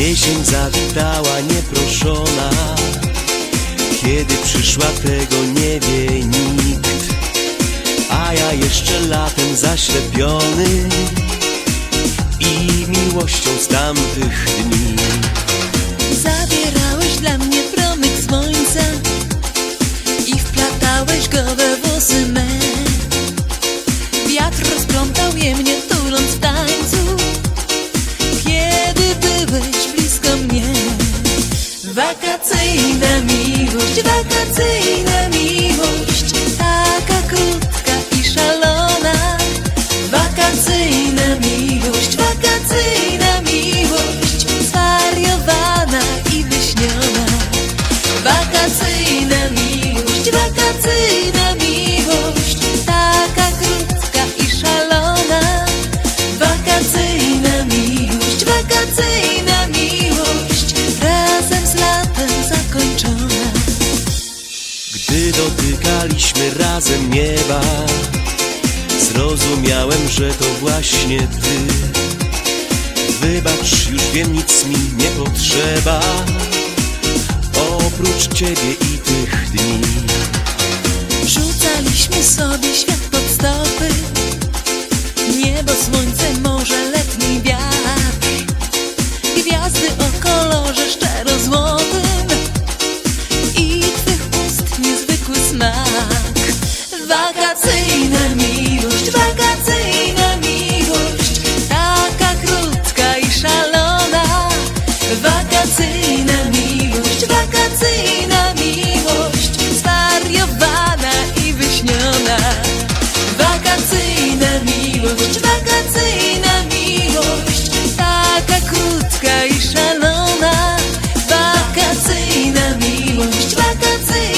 jesień zawitała nieproszona. Kiedy przyszła tego nie wie nikt. A ja jeszcze latem zaślepiony I miłością z tamtych dni. Zabierałeś dla mnie promyk słońca I wplatałeś go we włosy me miłość, dotykaliśmy razem nieba. Zrozumiałem, że to właśnie ty. Wybacz, już wiem, nic mi nie potrzeba. Oprócz ciebie i tych dni. Rzucaliśmy sobie świat pod stopy. Niebo, słońce, morze, letni wiatr. Gwiazdy o kolorze szczero-złotym Wakacyjna miłość, wakacyjna miłość Taka krótka i szalona. Wakacyjna miłość, wakacyjna miłość Zwariowana i wyśniona. Wakacyjna miłość, wakacyjna miłość Taka krótka i szalona. Wakacyjna miłość, wakacyjna